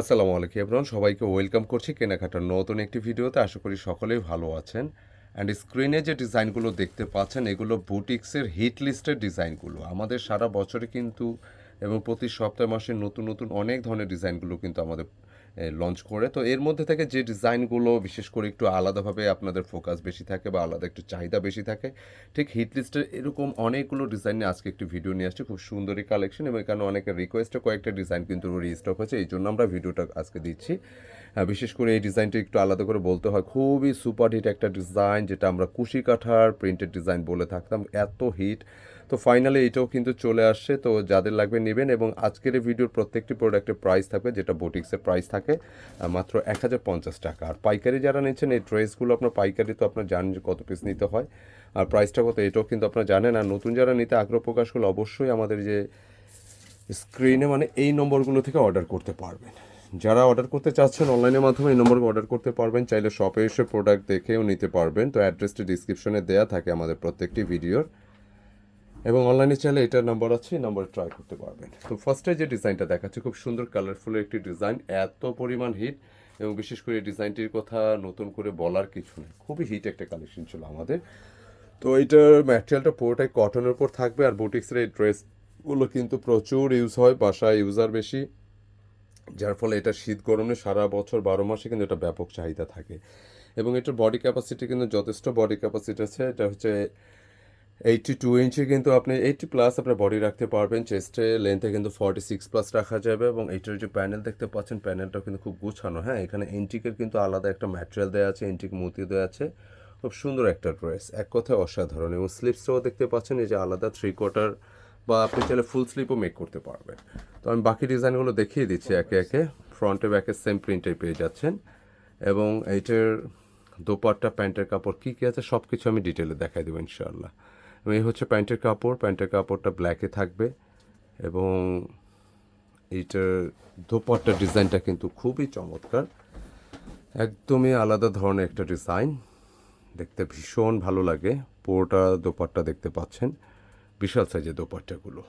আসসালামু আলাইকুম এভরন সবাইকে ওয়েলকাম করছি কেনাকাটার নতুন একটি ভিডিওতে। আশা করি সকলেই ভালো আছেন। অ্যান্ড স্ক্রিনে যে ডিজাইনগুলো দেখতে পাচ্ছেন, এগুলো বুটিক্সের হিট লিস্টের ডিজাইনগুলো। আমাদের সারা বছরে কিন্তু এবং প্রতি সপ্তাহে মাসে নতুন নতুন অনেক ধরনের ডিজাইনগুলো কিন্তু আমাদের লঞ্চ করে। তো এর মধ্যে থেকে যে ডিজাইনগুলো বিশেষ করে একটু আলাদাভাবে আপনাদের ফোকাস বেশি থাকে বা আলাদা একটু চাহিদা বেশি থাকে, ঠিক হিট লিস্টের এরকম অনেকগুলো ডিজাইন নিয়ে আজকে একটি ভিডিও নিয়ে আসছি। খুব সুন্দরই কালেকশন এবং এখানে অনেকের রিকোয়েস্টে কয়েকটা ডিজাইন কিন্তু রিস্টক হয়েছে, এই জন্য আমরা ভিডিওটা আজকে দিচ্ছি। বিশেষ করে এই ডিজাইনটা একটু আলাদা করে বলতে হয়, খুবই সুপার হিট একটা ডিজাইন যেটা আমরা কুশি কাঠার প্রিন্টেড ডিজাইন বলে থাকতাম। এত হিট তো ফাইনালি এটাও কিন্তু চলে আসছে, তো যাদের লাগবে নেবেন এবং আজকের এই ভিডিওর প্রত্যেকটি প্রোডাক্টের প্রাইস থাকবে, যেটা বুটিক্সের প্রাইস থাকে মাত্র এক হাজার পঞ্চাশ টাকা। আর পাইকারি যারা নিচ্ছেন, এই ড্রেসগুলো আপনার পাইকারি তো আপনার জানেন যে কত পিস নিতে হয়, আর প্রাইসটা কত এটাও কিন্তু আপনারা জানেন। আর নতুন যারা নিতে আগ্রহ প্রকাশ করলে অবশ্যই আমাদের যে স্ক্রিনে মানে এই নম্বরগুলো থেকে অর্ডার করতে পারবেন। যারা অর্ডার করতে চাচ্ছেন অনলাইনের মাধ্যমে এই নম্বরে অর্ডার করতে পারবেন। চাইলে শপে এসে প্রোডাক্ট দেখেও নিতে পারবেন। তো অ্যাড্রেসটি ডিসক্রিপশনে দেওয়া থাকে আমাদের প্রত্যেকটি ভিডিওর এবং অনলাইনে চাইলে এটার নাম্বার আছে, এই নম্বরে ট্রাই করতে পারবেন। তো ফার্স্টে যে ডিজাইনটা দেখাচ্ছে, খুব সুন্দর কালারফুল একটি ডিজাইন এত পরিমাণ হিট এবং বিশেষ করে ডিজাইনটির কথা নতুন করে বলার কিছু নেই। খুবই হিট একটা কালেকশন ছিল আমাদের। তো এটার ম্যাটেরিয়ালটা পুরোটাই কটনের উপর থাকবে আর বুটিক্সের এই ড্রেসগুলো কিন্তু প্রচুর ইউজ হয়, বাসায় ইউজার বেশি। যার ফলে এটা শীত গরমে সারা বছর বারো মাসে কিন্তু এটা ব্যাপক চাহিদা থাকে। এবং এটার বডি ক্যাপাসিটি কিন্তু যথেষ্ট বডি ক্যাপাসিটি আছে। এটা হচ্ছে এইটটি টু ইঞ্চি কিন্তু আপনি এইটটি প্লাস আপনার বডি রাখতে পারবেন চেস্টে লেন্থে কিন্তু ফর্টি সিক্স প্লাস রাখা যাবে এবং এইটার যে প্যানেল দেখতে পাচ্ছেন প্যানেলটাও কিন্তু খুব গুছানো। হ্যাঁ এখানে এন্টিকের কিন্তু আলাদা একটা ম্যাটেরিয়াল দেওয়া আছে এন্টিক মুতি দেওয়া আছে। খুব সুন্দর একটা ড্রেস এক কথায় অসাধারণ এবং স্লিপসটাও দেখতে পাচ্ছেন, এই যে আলাদা থ্রি কোয়ার্টার বা আপনি চাইলে ফুল স্লিপও মেক করতে পারবেন। তো আমি বাকি ডিজাইনগুলো দেখিয়ে দিচ্ছি একে একে ফ্রন্টে ব্যাকে সেম প্রিন্টে পেয়ে যাচ্ছেন। এবং এইটার দোপাট্টা, প্যান্টের কাপড় কী কী আছে সব কিছু আমি ডিটেলে দেখাই দেবো ইনশাআল্লাহ। এই হচ্ছে প্যান্টের কাপড়। প্যান্টের কাপড়টা ব্ল্যাকে থাকবে এবং এইটার দোপাট্টার ডিজাইনটা কিন্তু খুবই চমৎকার। একদমই আলাদা ধরনের একটা ডিজাইন। দেখতে ভীষণ ভালো লাগে। পুরোটা দোপাট্টা দেখতে পাচ্ছেন। বিশাল সাইজের দোপাট্টাগুলো।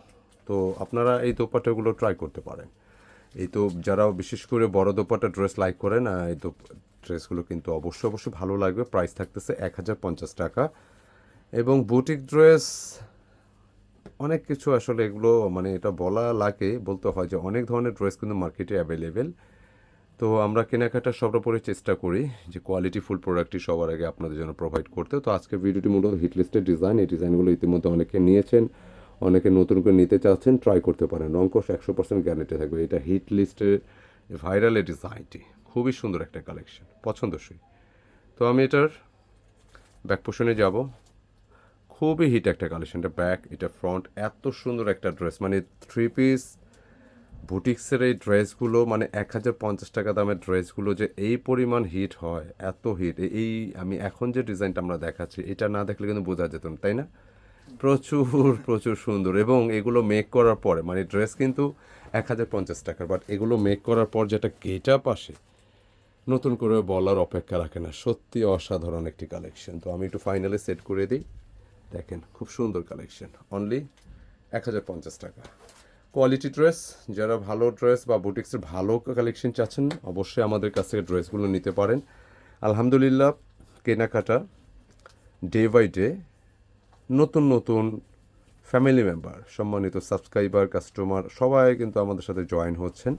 তো আপনারা এই দোপাট্টাগুলো ট্রাই করতে পারেন। এই তো যারা বিশেষ করে বড় দোপাট্টা ড্রেস লাইক করেন আহ, এই তো ড্রেসগুলো কিন্তু অবশ্যই অবশ্যই ভালো লাগবে। প্রাইস থাকতেছে এক হাজার পঞ্চাশ টাকা। এবং বুটিক ড্রেস, অনেক কিছু আসলে এগুলো মানে এটা বলা লাগে, বলতে হয় যে অনেক ধরনের ড্রেস কিন্তু মার্কেটে অ্যাভেলেবেল তো আমরা কেনাকাটা সর্বোপরি চেষ্টা করি যে কোয়ালিটি ফুল প্রোডাক্টটি সবার আগে আপনাদের জন্য প্রোভাইড করতে। তো আজকের ভিডিওটি মূলত হিটলিস্টের ডিজাইন এই ডিজাইনগুলো ইতিমধ্যে অনেকে নিয়েছেন, অনেকে নতুন করে নিতে চাচ্ছেন ট্রাই করতে পারেন। রঙ্কশ একশো পার্সেন্ট গ্যারেন্টি থাকবে। এটা হিট লিস্টের ভাইরাল ডিজাইনটি খুবই সুন্দর একটা কালেকশন পছন্দসই। তো আমি এটার ব্যাক পোষণে যাব। খুবই হিট একটা কালেকশন এটা ব্যাক এটা ফ্রন্ট এত সুন্দর একটা ড্রেস মানে থ্রি পিস বুটিক্সের এই ড্রেসগুলো মানে এক হাজার পঞ্চাশ টাকা দামের ড্রেসগুলো যে এই পরিমাণ হিট হয়, এত হিট এই আমি এখন যে ডিজাইনটা আমরা দেখাচ্ছি, এটা না দেখলে কিন্তু বোঝা যেত না, তাই না? প্রচুর প্রচুর সুন্দর এবং এগুলো মেক করার পরে মানে ড্রেস কিন্তু এক হাজার পঞ্চাশ টাকার বাট এগুলো মেক করার পর যেটা গেট আপ আসে, নতুন করে বলার অপেক্ষা রাখে না, সত্যি অসাধারণ একটি কালেকশন তো আমি একটু ফাইনালে সেট করে দিই। দেখেন, খুব সুন্দর কালেকশন অনলি এক হাজার পঞ্চাশ টাকা। কোয়ালিটি ড্রেস যারা ভালো ড্রেস বা বুটিক্সের ভালো কালেকশন চাচ্ছেন, অবশ্যই আমাদের কাছ থেকে ড্রেসগুলো নিতে পারেন। আলহামদুলিল্লাহ, কেনাকাটা ডে বাই ডে নতুন নতুন ফ্যামিলি মেম্বার সম্মানিত সাবস্ক্রাইবার কাস্টমার সবাই কিন্তু আমাদের সাথে জয়েন হচ্ছেন।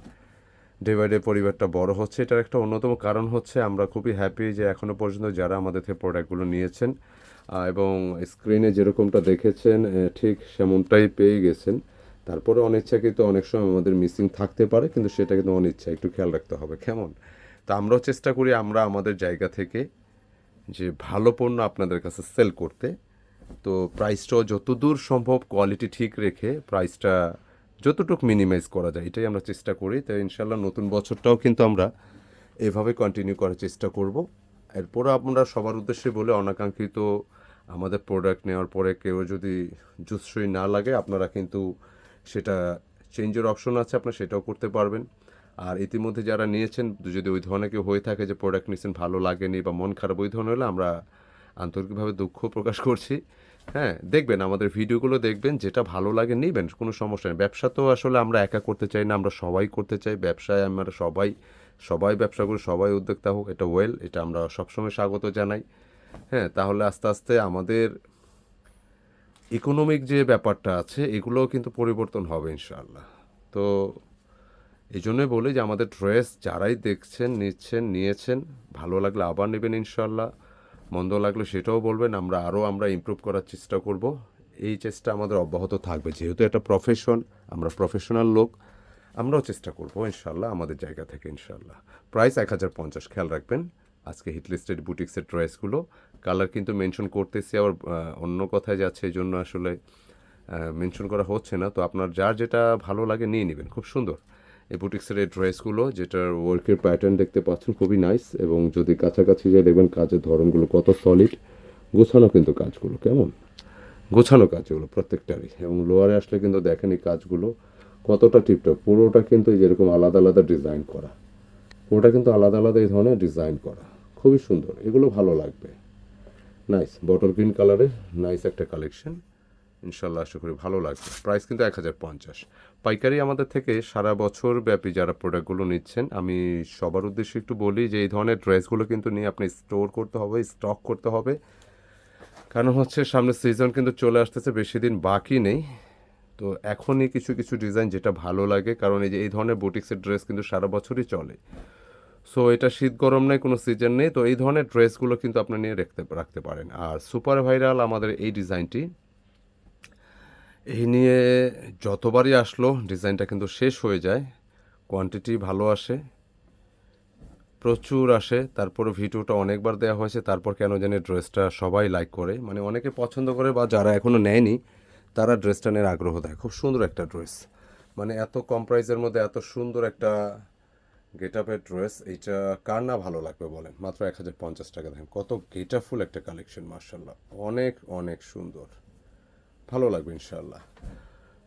ডে বাই ডে পরিবারটা বড় হচ্ছে, এটার একটা অন্যতম কারণ হচ্ছে আমরা খুবই হ্যাপি যে এখনও পর্যন্ত যারা আমাদের থেকে প্রোডাক্টগুলো নিয়েছেন এবং স্ক্রিনে যেরকমটা দেখেছেন ঠিক সেমনটাই পেয়ে গেছেন। তারপরে অনিচ্ছাকৃত অনেক সময় আমাদের মিসিং থাকতে পারে, কিন্তু সেটা কিন্তু অনিচ্ছা, একটু খেয়াল রাখতে হবে। কেমন? তা আমরাও চেষ্টা করি আমরা আমাদের জায়গা থেকে যে ভালো পণ্য আপনাদের কাছে সেল করতে। তো প্রাইসটাও যতদূর সম্ভব কোয়ালিটি ঠিক রেখে প্রাইসটা যতটুকু মিনিমাইজ করা যায়, এটাই আমরা চেষ্টা করি। তো ইনশাল্লাহ নতুন বছরটাও কিন্তু আমরা এভাবে কন্টিনিউ করার চেষ্টা করব। এরপরও আমরা সবার উদ্দেশ্যে বলে অনাকাঙ্ক্ষিত আমাদের প্রোডাক্ট নেওয়ার পরে কেউ যদি জুৎসই না লাগে, আপনারা কিন্তু সেটা চেঞ্জের অপশন আছে, আপনারা সেটাও করতে পারবেন। আর ইতিমধ্যে যারা নিয়েছেন, যদি ওই ধরনের কেউ হয়ে থাকে যে প্রোডাক্ট নিয়েছেন, ভালো লাগেনি বা মন খারাপ, ওই ধরনের হলে আমরা আন্তরিকভাবে দুঃখ প্রকাশ করছি। হ্যাঁ দেখবেন, আমাদের ভিডিওগুলো দেখবেন, যেটা ভালো লাগে নেবেন, কোনো সমস্যা নেই। ব্যবসা তো আসলে আমরা একা করতে চাই না, আমরা সবাই করতে চাই। ব্যবসায় আমরা সবাই সবাই ব্যবসা করি সবাই উদ্যোক্তা হোক, এটা ওয়েল এটা আমরা সবসময় স্বাগত জানাই। হ্যাঁ তাহলে আস্তে আস্তে আমাদের ইকোনমিক যে ব্যাপারটা আছে, এগুলোও কিন্তু পরিবর্তন হবে ইনশাআল্লাহ। তো এই জন্যই বলি যে আমাদের ড্রেস যারাই দেখছেন, নিচ্ছেন, নিয়েছেন, ভালো লাগলে আবার নেবেন ইনশাল্লাহ মন্দ লাগলে সেটাও বলবেন, আমরা আরও আমরা ইমপ্রুভ করার চেষ্টা করব। এই চেষ্টা আমাদের অব্যাহত থাকবে, যেহেতু এটা প্রফেশন আমরা প্রফেশনাল লোক আমরাও চেষ্টা করব ইনশাল্লাহ আমাদের জায়গা থেকে ইনশাল্লাহ প্রাইস এক হাজার পঞ্চাশ, খেয়াল রাখবেন। আজকে হিটলিস্টেড বুটিক্সের ড্রেসগুলো, কালার কিন্তু মেনশন করতেছি, আবার অন্য কথায় যাচ্ছে, এই জন্য আসলে মেনশন করা হচ্ছে না। তো আপনার যার যেটা ভালো লাগে, নিয়ে নেবেন। খুব সুন্দর। এই বুটিক্সের এই ড্রেসগুলো, যেটার ওয়ার্কের প্যাটার্ন দেখতে পাচ্ছেন, খুবই নাইস এবং যদি কাছাকাছি যে দেখবেন কাজের ধরনগুলো কত সলিড গোছানো কিন্তু কাজগুলো, কেমন? গোছানো কাজগুলো প্রত্যেকটারই, এবং লোয়ারে আসলে কিন্তু দেখেন এই কাজগুলো। কতটা টিপটপ, পুরোটা কিন্তু যেরকম আলাদা আলাদা ডিজাইন করা, পুরোটা কিন্তু আলাদা আলাদা এই ধরনের ডিজাইন করা। খুবই সুন্দর, এগুলো ভালো লাগবে। নাইস বটল গ্রিন কালারের নাইস একটা কালেকশন ইনশাল্লাহ আশা করি ভালো লাগবে। প্রাইস কিন্তু এক হাজার পঞ্চাশ। পাইকারি আমাদের থেকে সারা বছর ব্যাপী যারা প্রোডাক্টগুলো নিচ্ছেন, আমি সবার উদ্দেশ্যে একটু বলি যে এই ধরনের ড্রেসগুলো কিন্তু নিয়ে আপনি স্টোর করতে হবে স্টক করতে হবে। কারণ হচ্ছে সামনে সিজন কিন্তু চলে আসতেছে, বেশি দিন বাকি নেই। তো এখনই কিছু কিছু ডিজাইন যেটা ভালো লাগে, কারণ এই যে, এই ধরনের বুটিক্সের ড্রেস কিন্তু সারা বছরই চলে। সো এটা শীত গরম নেই, কোনো সিজন নেই, তো এই ধরনের ড্রেসগুলো কিন্তু আপনি নিয়ে রাখতে রাখতে পারেন। আর সুপার ভাইরাল আমাদের এই ডিজাইনটি এই নিয়ে যতবারই আসলো ডিজাইনটা কিন্তু শেষ হয়ে যায় কোয়ান্টিটি ভালো আসে, প্রচুর আসে তারপরে ভিডিওটা অনেকবার দেওয়া হয়েছে, তারপর কেন জানি ড্রেসটা সবাই লাইক করে। মানে অনেকে পছন্দ করে বা যারা এখনও নেয়নি তারা ড্রেসটা নেওয়ার আগ্রহ দেয় খুব সুন্দর একটা ড্রেস মানে এত কম প্রাইসের মধ্যে এত সুন্দর একটা গেট আপের ড্রেস এইটা কার না ভালো লাগবে বলেন? মাত্র এক হাজার পঞ্চাশ টাকা দেখেন, কত গেটাফুল একটা কালেকশন মার্শাল্লাহ অনেক অনেক সুন্দর। ভালো লাগবে ইনশাল্লাহ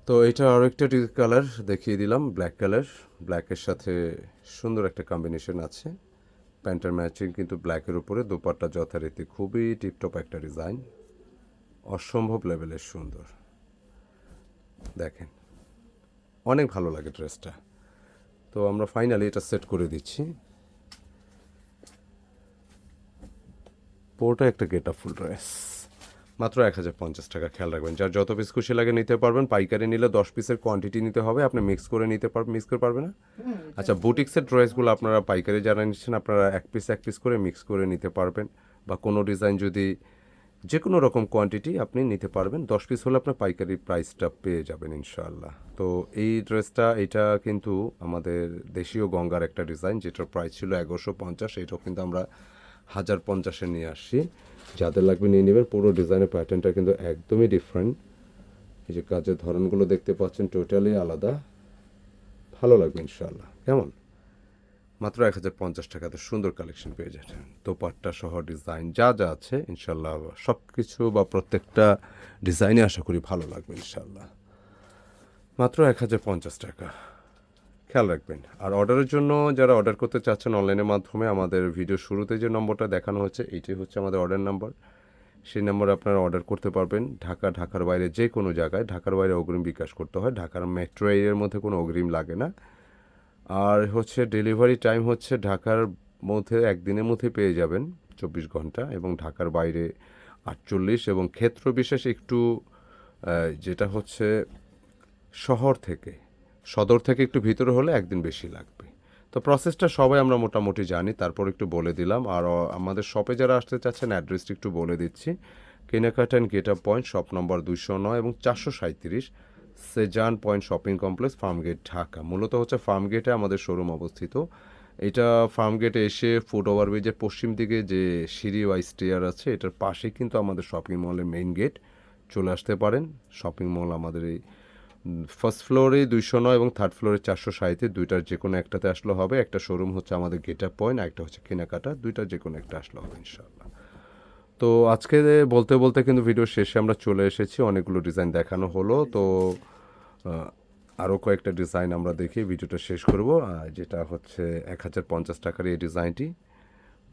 তো এটা আরও একটা কালার দেখিয়ে দিলাম ব্ল্যাক কালার ব্ল্যাকের সাথে সুন্দর একটা কম্বিনেশন আছে। প্যান্টের ম্যাচিং কিন্তু ব্ল্যাকের উপরে, দোপাট্টা যথারীতি খুবই টিপটপ একটা ডিজাইন অসম্ভব লেভেলের সুন্দর। দেখেন। অনেক ভালো লাগে ড্রেসটা। তো আমরা ফাইনালি এটা সেট করে দিচ্ছি। পুরোটা একটা গেট আপ ফুল ড্রেস মাত্র এক হাজার পঞ্চাশ টাকা খেয়াল রাখবেন। যার যত পিস খুশি লাগে নিতে পারবেন। পাইকারি নিলে দশ পিসের কোয়ান্টিটি নিতে হবে। আপনি মিক্স করে নিতে পারবেন মিক্স করে পারবেন না? আচ্ছা বুটিক্সের ড্রেসগুলো আপনারা পাইকারি যারা নিচ্ছেন আপনারা এক পিস এক পিস করে মিক্স করে নিতে পারবেন। বা কোনো ডিজাইন যদি যে কোনো রকম কোয়ান্টিটি আপনি নিতে পারবেন। দশ পিস হলে আপনার পাইকারি প্রাইসটা পেয়ে যাবেন ইনশাআল্লাহ। তো এই ড্রেসটা এটা কিন্তু আমাদের দেশীয় গঙ্গার একটা ডিজাইন যেটার প্রাইস ছিল এগারোশো পঞ্চাশ, এটাও কিন্তু আমরা হাজার পঞ্চাশে নিয়ে আসছি। যাদের লাগবে নিয়ে নেবেন। পুরো ডিজাইনের প্যাটার্নটা কিন্তু একদমই ডিফারেন্ট এই যে কাজের ধরনগুলো দেখতে পাচ্ছেন টোটালি আলাদা। ভালো লাগবে ইনশাআল্লাহ। কেমন? মাত্র এক হাজার পঞ্চাশ টাকাতে সুন্দর কালেকশন পেয়ে যাচ্ছেন। দোপাট্টা সহ ডিজাইন যা যা আছে ইনশাল্লাহ সব কিছু বা প্রত্যেকটা ডিজাইনে আশা করি ভালো লাগবে ইনশাল্লাহ মাত্র এক হাজার পঞ্চাশ টাকা। খেয়াল রাখবেন। আর অর্ডারের জন্য যারা অর্ডার করতে চাচ্ছেন অনলাইনের মাধ্যমে, আমাদের ভিডিও শুরুতে যে নম্বরটা দেখানো হচ্ছে, এইটাই হচ্ছে আমাদের অর্ডার নাম্বার সেই নম্বরে আপনারা অর্ডার করতে পারবেন। ঢাকা, ঢাকার বাইরে যে কোনো জায়গায়, ঢাকার বাইরে অগ্রিম বিকাশ করতে হয়। ঢাকার মেট্রো এরিয়ার মধ্যে কোনো অগ্রিম লাগে না। আর হচ্ছে ডেলিভারি টাইম হচ্ছে ঢাকার মধ্যে একদিনের মধ্যে পেয়ে যাবেন চব্বিশ ঘণ্টা এবং ঢাকার বাইরে আটচল্লিশ এবং ক্ষেত্র বিশেষ একটু যেটা হচ্ছে শহর থেকে, সদর থেকে একটু ভিতরে হলে একদিন বেশি লাগবে। তো প্রসেসটা সবাই আমরা মোটামুটি জানি, তারপর একটু বলে দিলাম। আর আমাদের শপে যারা আসতে চাচ্ছেন অ্যাড্রেসটি একটু বলে দিচ্ছি। কেনাকাটা and get up point shop number দুইশো নয় এবং চারশো সাঁত্রিশ Sezan point shopping complex, Farmgate Dhaka. মূলত হচ্ছে ফার্মগেটে আমাদের শোরুম অবস্থিত। এটা ফার্মগেটে এসে ফুট ওভারব্রিজের পশ্চিম দিকে যে সিঁড়ি ওয়াই স্টেয়ার আছে, এটার পাশে কিন্তু আমাদের শপিং মলের মেইন গেট। চলে আসতে পারেন। শপিং মল আমাদের এই ফার্স্ট ফ্লোরে দুইশো নয় এবং থার্ড ফ্লোরে চারশো সাঁইতে দুইটার যে কোনো একটাতে আসলে হবে। একটা শোরুম হচ্ছে আমাদের গেট আপ পয়েন্ট একটা হচ্ছে কেনাকাটা। দুইটার যে কোনো একটা আসলে হবে ইনশাল্লাহ তো আজকে বলতে বলতে কিন্তু ভিডিও শেষে আমরা চলে এসেছি, অনেকগুলো ডিজাইন দেখানো হলো। তো আরও কয়েকটা ডিজাইন আমরা দেখি ভিডিওটা শেষ করব। যেটা হচ্ছে এক হাজার পঞ্চাশ টাকার এই ডিজাইনটি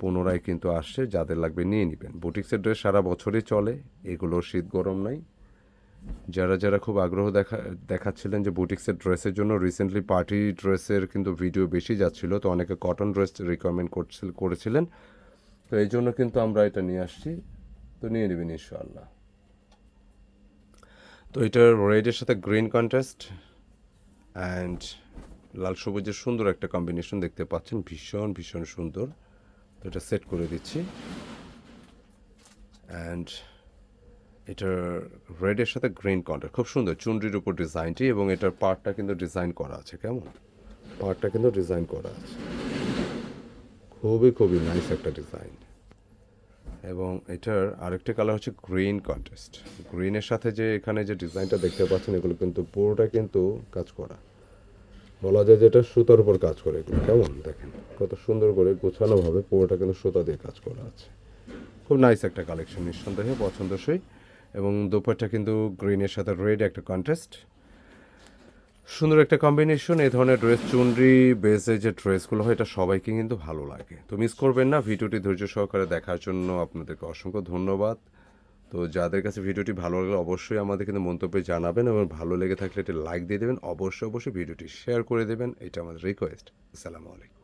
পুনরায় কিন্তু আসছে, যাদের লাগবে নিয়ে নেবেন। বুটিক্সের ড্রেস সারা বছরই চলে এগুলো শীত গরম নাই। যারা যারা খুব আগ্রহ দেখা, দেখাচ্ছিলেন যে বুটিক্সের ড্রেসের জন্য রিসেন্টলি পার্টি ড্রেসের কিন্তু ভিডিও বেশি যাচ্ছিল, তো অনেকে কটন ড্রেস রিকমেন্ড করছিল, করেছিলেন। তো এই জন্য কিন্তু আমরা এটা নিয়ে আসছি। তো নিয়ে নেবেন ইনশাআল্লাহ। তো এটার রেডের সাথে গ্রিন কন্ট্রাস্ট অ্যান্ড লাল সবুজের সুন্দর একটা কম্বিনেশন দেখতে পাচ্ছেন। ভীষণ ভীষণ সুন্দর। তো এটা সেট করে দিচ্ছি। অ্যান্ড এটার রেডের সাথে গ্রিন কন্ট্রাস্ট। খুব সুন্দর চুনরির উপর ডিজাইনটি এবং এটার পার্টটা কিন্তু ডিজাইন করা আছে। কেমন? পার্টটা কিন্তু ডিজাইন করা আছে। খুবই খুবই নাইস একটা ডিজাইন এবং এটার আরেকটা কালার হচ্ছে গ্রিন কন্টেস্ট গ্রিনের সাথে যে এখানে যে ডিজাইনটা দেখতে পাচ্ছেন, এগুলো কিন্তু পুরোটা কিন্তু কাজ করা। বলা যায় যেটা সুতার উপর কাজ করে এগুলো। কেমন? দেখেন, কত সুন্দর করে গোছানোভাবে পুরোটা কিন্তু সুতা দিয়ে কাজ করা আছে। খুব নাইস একটা কালেকশন নিঃসন্দেহে পছন্দসই। এবং দুপারটা কিন্তু গ্রিনের সাথে রেড একটা কন্টেস্ট সুন্দর একটা কম্বিনেশন এই ধরনের ড্রেস চুনরি বেসে যে ড্রেসগুলো হয়, এটা সবাইকে কিন্তু ভালো লাগে। তো মিস করবেন না, ভিডিওটি ধৈর্য সহকারে দেখার জন্য আপনাদেরকে অসংখ্য ধন্যবাদ। তো যাদের কাছে ভিডিওটি ভালো লাগলে অবশ্যই আমাদের কিন্তু মন্তব্যে জানাবেন এবং ভালো লেগে থাকলে একটি লাইক দিয়ে দেবেন। অবশ্যই অবশ্যই ভিডিওটি শেয়ার করে দেবেন। এটা আমাদের রিকোয়েস্ট আসসালামু আলাইকুম।